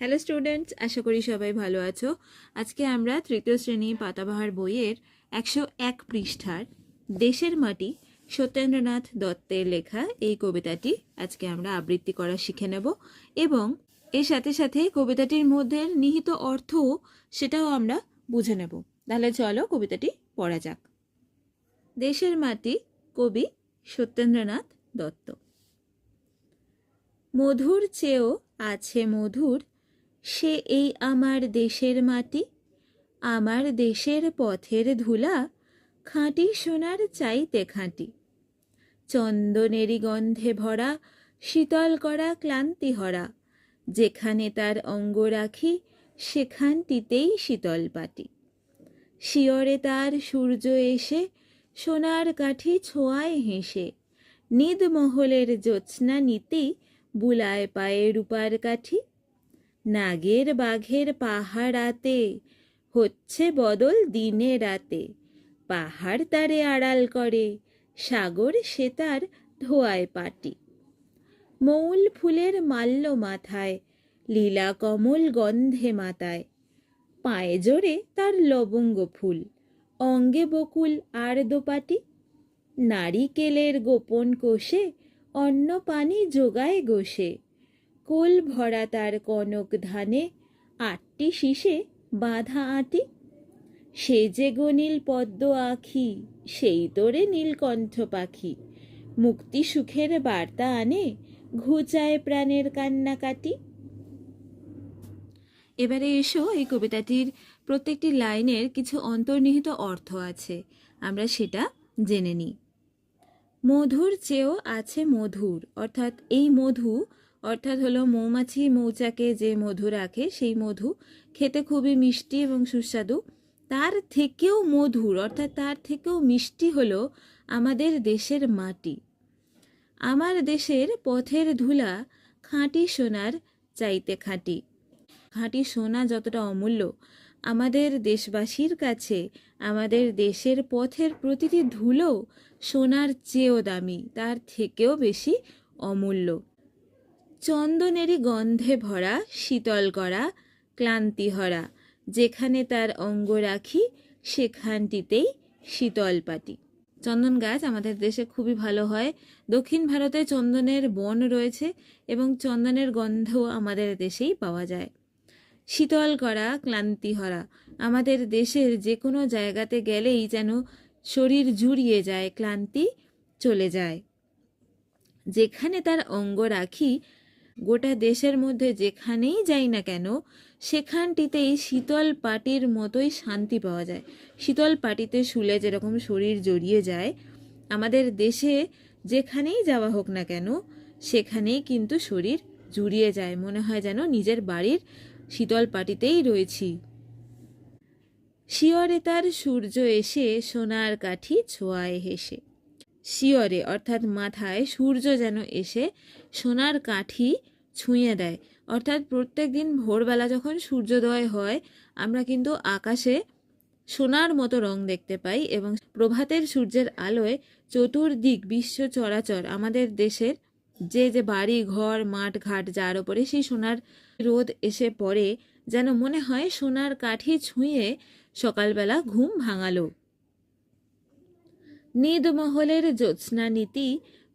Hello students আশা করি সবাই ভালো আছো। আজকে আমরা তৃতীয় শ্রেণি পাতাবাহার বইয়ের একশো এক পৃষ্ঠার দেশের মাটি সত্যেন্দ্রনাথ দত্তের লেখা এই কবিতাটি আজকে আমরা আবৃত্তি করা শিখে নেব এবং এর সাথে সাথে কবিতাটির মধ্যে নিহিত অর্থও সেটাও আমরা বুঝে নেব। তাহলে চলো কবিতাটি পড়া যাক। দেশের মাটি কবি সত্যেন্দ্রনাথ দত্ত। মধুর চেয়েও আছে মধুর সে এই আমার দেশের মাটি, আমার দেশের পথের ধুলা, খাঁটি সোনার চাইতে খাঁটি। চন্দনেরই গন্ধে ভরা, শীতল করা ক্লান্তি হরা, যেখানে তার অঙ্গ রাখি, সেখানটিতেই শীতল পাটি। শিয়রে তার সূর্য এসে, সোনার কাঠি ছোঁয়ায় হেসে, নিদমহলের জ্যোৎস্না নীতি, বুলায় পায়ে রূপার কাঠি নাগের বাঘের পাহাড়াতে, হচ্ছে বদল দিনে রাতে। পাহাড় তারে আড়াল করে, সাগর সে তার ধোয়ায় পাটি। মৌল ফুলের মাল্য মাথায়, লীলা কমল গন্ধে মাতায়। পায়ে জোরে তার লবঙ্গ ফুল, অঙ্গে বকুল আর দোপাটি। নারিকেলের গোপন কোষে, অন্ন পানি যোগায় গোষে। কোল ভরা তার কনক ধানে, আটটি শীষে বাঁধা আটি। সে যে গনিল পদ্ম আখি, সেই তোরে নীলকণ্ঠ পাখি। মুক্তি সুখের বার্তা আনে, ঘুচায় প্রাণের কান্নাকাটি। এবারে এসো, এই কবিতাটির প্রত্যেকটি লাইনের কিছু অন্তর্নিহিত অর্থ আছে। আমরা সেটা জেনে নিই। মধুর চেয়েও আছে মধুর, অর্থাৎ এই মধু অর্থাৎ হলো মৌমাছি মৌচাকে যে মধু রাখে, সেই মধু খেতে খুবই মিষ্টি এবং সুস্বাদু। তার থেকেও মধুর, অর্থাৎ তার থেকেও মিষ্টি হলো আমাদের দেশের মাটি। আমার দেশের পথের ধুলা খাঁটি সোনার চাইতে খাঁটি। খাঁটি সোনা যতটা অমূল্য, আমাদের দেশবাসীর কাছে আমাদের দেশের পথের প্রতিটি ধুলো সোনার চেয়েও দামি, তার থেকেও বেশি অমূল্য। চন্দনেরই গন্ধে ভরা, শীতল করা ক্লান্তিহরা যেখানে তার অঙ্গ রাখি, সেখানটিতেই শীতল পাটি। চন্দন গাছ আমাদের দেশে খুবই ভালো হয়। দক্ষিণ ভারতে চন্দনের বন রয়েছে এবং চন্দনের গন্ধও আমাদের দেশেই পাওয়া যায়। শীতল করা ক্লান্তিহরা আমাদের দেশের যে কোনো জায়গাতে গেলেই যেন শরীর জুড়িয়ে যায়, ক্লান্তি চলে যায়। যেখানে তার অঙ্গ রাখি গোটা দেশের মধ্যে যেখানেই যাই না কেন, সেখানটিতেই শীতল পাটির মতোই শান্তি পাওয়া যায়। শীতল পাটিতে শুলে যেরকম শরীর জড়িয়ে যায়, আমাদের দেশে যেখানেই যাওয়া হোক না কেন, সেখানেই কিন্তু শরীর জুড়িয়ে যায়। মনে হয় যেন নিজের বাড়ির শীতল পাটিতেই রয়েছি। শিয়রে তার সূর্য এসে সোনার কাঠি ছোঁয়ায় হেসে। শিয়রে, অর্থাৎ মাথায় সূর্য যেন এসে সোনার কাঠি ছুঁয়ে দেয়। অর্থাৎ প্রত্যেক দিন ভোরবেলা যখন সূর্যোদয় হয়, আমরা কিন্তু আকাশে সোনার মতো রং দেখতে পাই এবং প্রভাতের সূর্যের আলোয় চতুর্দিক বিশ্ব চরাচর। আমাদের দেশের যে যে বাড়ি, ঘর, মাঠ, ঘাট, যার ওপরে সেই সোনার রোদ এসে পড়ে, যেন মনে হয় সোনার কাঠি ছুঁয়ে সকালবেলা ঘুম ভাঙালো। নিদমহলের জ্যোৎস্না নীতি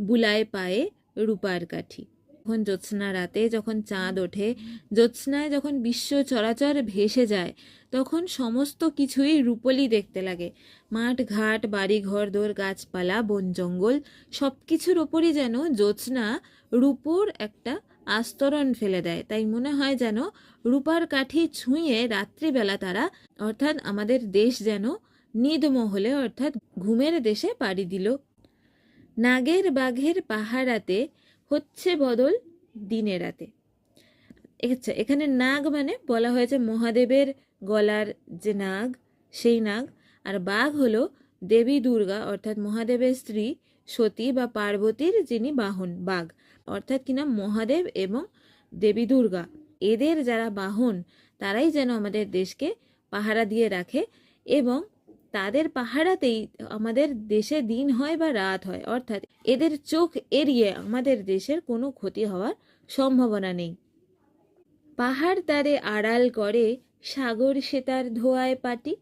বুলায় পায়ে রূপার কাঠি। যখন জ্যোৎস্না রাতে যখন চাঁদ ওঠে, জ্যোৎস্নায় যখন বিশ্ব চরাচর ভেসে যায়, তখন সমস্ত কিছুই রূপলি দেখতে লাগে। মাঠ, ঘাট বাড়ি ঘর দোর গাছপালা বন জঙ্গল সব কিছুর ওপরই যেন জ্যোৎস্না রূপোর একটা আস্তরণ ফেলে দেয়। তাই মনে হয় যেন রূপার কাঠি ছুঁয়ে রাত্রিবেলা তারা, অর্থাৎ আমাদের দেশ যেন নিদমহলে, অর্থাৎ ঘুমের দেশে পাড়ি দিল। নাগের বাঘের পাহারাতে হচ্ছে বদল দিনে রাতে। আচ্ছা এখানে নাগ মানে বলা হয়েছে মহাদেবের গলার যে নাগ, সেই নাগ। আর বাঘ হলো দেবী দুর্গা, অর্থাৎ মহাদেবের স্ত্রী সতী বা পার্বতীর যিনি বাহন, বাঘ। অর্থাৎ কিনা মহাদেব এবং দেবী দুর্গা। এদের যারা বাহন, তারাই যেন আমাদের দেশকে পাহারা দিয়ে রাখে এবং তাদের পাহারাতেই আমাদের দেশে দিন হয় বা রাত হয়, অর্থাৎ এদের চোখ এড়িয়ে আমাদের দেশের কোনো ক্ষতি হওয়ার সম্ভাবনা নেই। পাহাড় তারে আড়াল করে সাগর সে তার ধোয়ায় পাটি।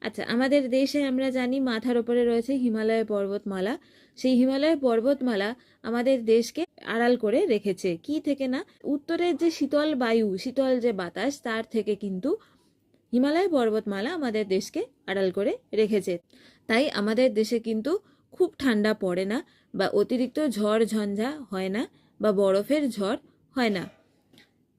আচ্ছা আমাদের দেশে আমরা জানি মাথার ওপরে রয়েছে হিমালয় পর্বতমালা। সেই হিমালয় পর্বতমালা আমাদের দেশকে আড়াল করে রেখেছে। কি থেকে না? উত্তরের যে শীতল বায়ু, শীতল যে বাতাস, তার থেকে কিন্তু হিমালয় পর্বতমালা আমাদের দেশকে আড়াল করে রেখেছে। তাই আমাদের দেশে কিন্তু খুব ঠান্ডা পড়ে না বা অতিরিক্ত ঝড় ঝঞ্ঝা হয় না বা বরফের ঝড় হয় না।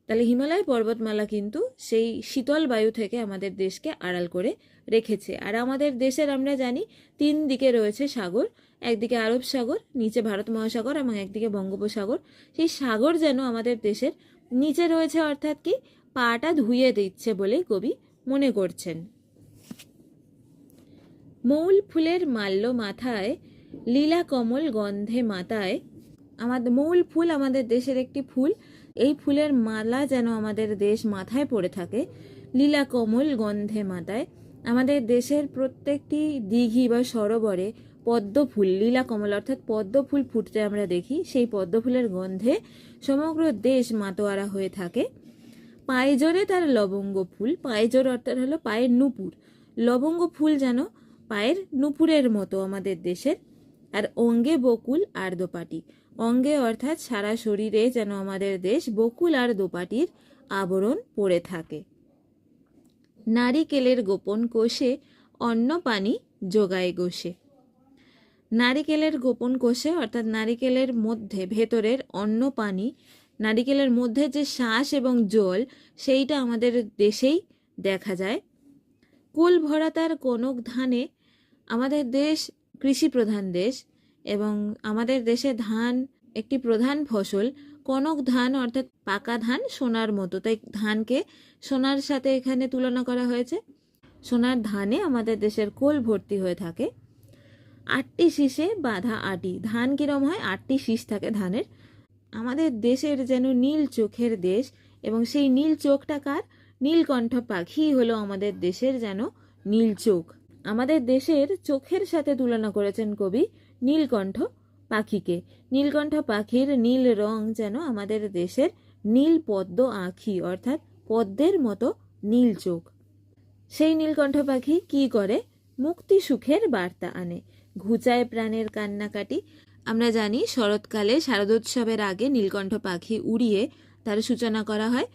তাহলে হিমালয় পর্বতমালা কিন্তু সেই শীতল বায়ু থেকে আমাদের দেশকে আড়াল করে রেখেছে। আর আমাদের দেশের আমরা জানি তিন দিকে রয়েছে সাগর, একদিকে আরব সাগর, নিচে ভারত মহাসাগর এবং একদিকে বঙ্গোপসাগর। সেই সাগর যেন আমাদের দেশের নিচে রয়েছে অর্থাৎ কি, পাটা ধুইয়ে দিচ্ছে বলেই কবি মনে করছেন। মৌল ফুলের মাল্য মাথায়, লীলা কমল গন্ধে মাতায়। আমাদের মৌল ফুল আমাদের দেশের একটি ফুল। এই ফুলের মালা যেন আমাদের দেশ মাথায় পড়ে থাকে। লীলা কমল গন্ধে মাতায়। আমাদের দেশের প্রত্যেকটি দিঘি বা সরোবরে পদ্ম ফুল, লীলা কমল অর্থাৎ পদ্ম ফুল ফুটতে আমরা দেখি, সেই পদ্ম ফুলের গন্ধে সমগ্র দেশ মাতোয়ারা হয়ে থাকে। পায়েজোরে তার লবঙ্গ ফুল পায়েজোর অর্থাৎ হলো পায়ের নুপুর। লবঙ্গ ফুল যেন পায়ের নুপুরের মতো আমাদের দেশের। আর অঙ্গে বকুল আর দোপাটি। অঙ্গে অর্থাৎ সারা শরীরে যেন আমাদের দেশ বকুল আর দোপাটির আবরণ পড়ে থাকে। নারিকেলের গোপন কোষে অন্ন পানি যোগায় গোষে। নারিকেলের গোপন কোষে অর্থাৎ নারিকেলের মধ্যে ভেতরের অন্ন পানি নারিকেলের মধ্যে যে শ্বাস এবং জল, সেইটা আমাদের দেশেই দেখা যায়। কুল ভরা তার কনক ধানে আমাদের দেশ কৃষি প্রধান দেশ এবং আমাদের দেশে ধান একটি প্রধান ফসল। কনক ধান অর্থাৎ পাকা ধান সোনার মতো। তাই ধানকে সোনার সাথে এখানে তুলনা করা হয়েছে। সোনার ধানে আমাদের দেশের কোল ভর্তি হয়ে থাকে। আটটি শীষে বাঁধা আটি। ধান কিরম হয়? আটটি শীষ থাকে ধানের। আমাদের দেশের যেন নীল চোখের দেশ এবং সেই নীল চোখটা কার? নীলকণ্ঠ পাখি হলো আমাদের দেশের যেন নীল চোখ। আমাদের দেশের চোখের সাথে তুলনা করেছেন কবি নীলকণ্ঠ পাখিকে। নীলকণ্ঠ পাখির নীল রং যেন আমাদের দেশের নীল পদ্ম আঁখি, অর্থাৎ পদ্মের মতো নীল চোখ। সেই নীলকণ্ঠ পাখি কি করে? মুক্তি সুখের বার্তা আনে। ঘুচায় প্রাণের কান্নাকাটি আমরা জানি শরৎকালে শারদোৎসবের আগে নীলকণ্ঠ পাখি উড়িয়ে তার সূচনা করা হয়।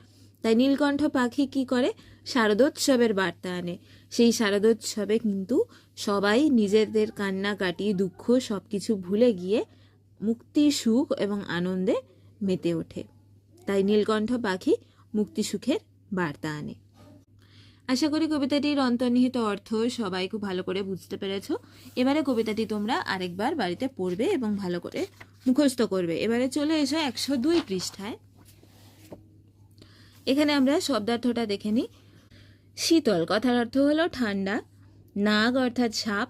তাই নীলকণ্ঠ পাখি কি করে? শারদোৎসবের বার্তা আনে। সেই শারদোৎসবে কিন্তু সবাই নিজেদের কান্নাকাটি দুঃখ সব কিছু ভুলে গিয়ে মুক্তি সুখ এবং আনন্দে মেতে ওঠে। তাই নীলকণ্ঠ পাখি মুক্তি সুখের বার্তা আনে। আশা করি কবিতাটির অন্তর্নিহিত অর্থ সবাই খুব ভালো করে বুঝতে পেরেছ। এবারে কবিতাটি তোমরা আরেকবার বাড়িতে পড়বে এবং ভালো করে মুখস্থ করবে। এবারে চলে এসো একশো দুই পৃষ্ঠায়। এখানে আমরা শব্দার্থটা দেখে নিই। শীতল, কথার অর্থ হলো ঠান্ডা। নাগ, অর্থাৎ সাপ।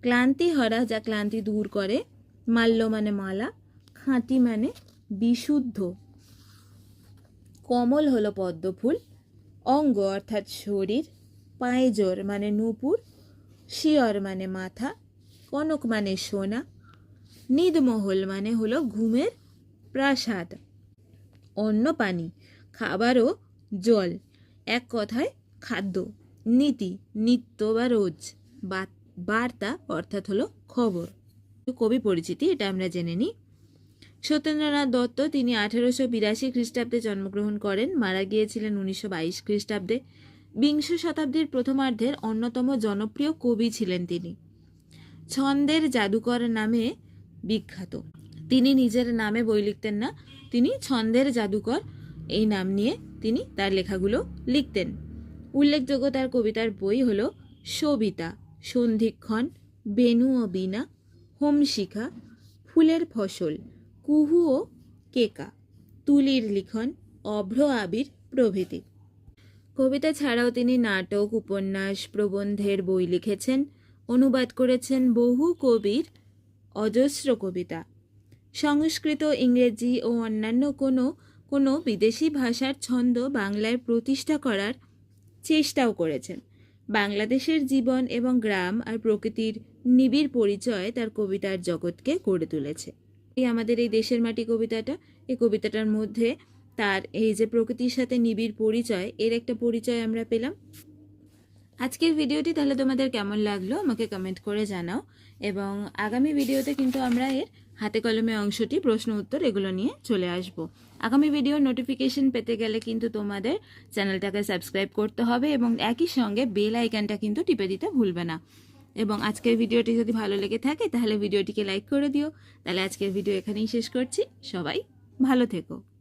ক্লান্তি হরা, যা ক্লান্তি দূর করে। মাল্য মানে মালা, খাঁটি মানে বিশুদ্ধ। কমল হলো পদ্মফুল। অঙ্গ অর্থাৎ শরীর পায়েজোর মানে নূপুর, শিয়র মানে মাথা, কনক মানে সোনা, নিদমহল মানে হলো ঘুমের প্রাসাদ। অন্ন পানি, খাবার ও জল, এক কথায় খাদ্য, নীতি, নিত্য বা রোজ বার্তা অর্থাৎ হলো খবর। কবি পরিচিতি, এটা আমরা জেনে নিই। সত্যেন্দ্রনাথ দত্ত, তিনি আঠেরোশো বিরাশি খ্রিস্টাব্দে জন্মগ্রহণ করেন। মারা গিয়েছিলেন উনিশশো বাইশ খ্রিস্টাব্দে। বিংশ শতাব্দীর প্রথমার্ধের অন্যতম জনপ্রিয় কবি ছিলেন তিনি। ছন্দের জাদুকর নামে বিখ্যাত। তিনি নিজের নামে বই লিখতেন না, তিনি ছন্দের জাদুকর। এই নাম নিয়ে তিনি তার লেখাগুলো লিখতেন। উল্লেখযোগ্য তার কবিতার বই হল সবিতা, সন্ধিক্ষণ বেনু ও বীণা হোমশিখা, ফুলের ফসল। কুহু ও কেকা, তুলির লিখন, অভ্র আবির প্রভৃতি। কবিতা ছাড়াও তিনি নাটক, উপন্যাস, প্রবন্ধের বই লিখেছেন, অনুবাদ করেছেন বহু কবির অজস্র কবিতা। সংস্কৃত, ইংরেজি ও অন্যান্য কোনো কোনো বিদেশি ভাষার ছন্দ বাংলায় প্রতিষ্ঠা করার চেষ্টাও করেছেন। বাংলাদেশের জীবন এবং গ্রাম আর প্রকৃতির নিবিড় পরিচয় তার কবিতার জগৎকে গড়ে তুলেছে। এই আমাদের এই দেশের মাটি কবিতাটা, এই কবিতাটার মধ্যে তার এই যে প্রকৃতির সাথে নিবিড় পরিচয়, এর একটা পরিচয় আমরা পেলাম। আজকের ভিডিওটি তাহলে তোমাদের কেমন লাগল আমাকে কমেন্ট করে জানাও। এবং আগামী ভিডিওতে কিন্তু আমরা এর হাতে কলমে অংশটি, প্রশ্ন উত্তর এগুলো নিয়ে চলে আসব। আগামী ভিডিওর নোটিফিকেশন পেতে গেলে কিন্তু তোমাদের চ্যানেলটাকে সাবস্ক্রাইব করতে হবে এবং একই সঙ্গে বেল আইকনটা কিন্তু টিপে দিতে ভুলবে না। এবং আজকের ভিডিওটি যদি ভালো লেগে থাকে, তাহলে ভিডিওটিকে লাইক করে দিও। তাহলে আজকের ভিডিও এখানেই শেষ করছি। সবাই ভালো থেকো।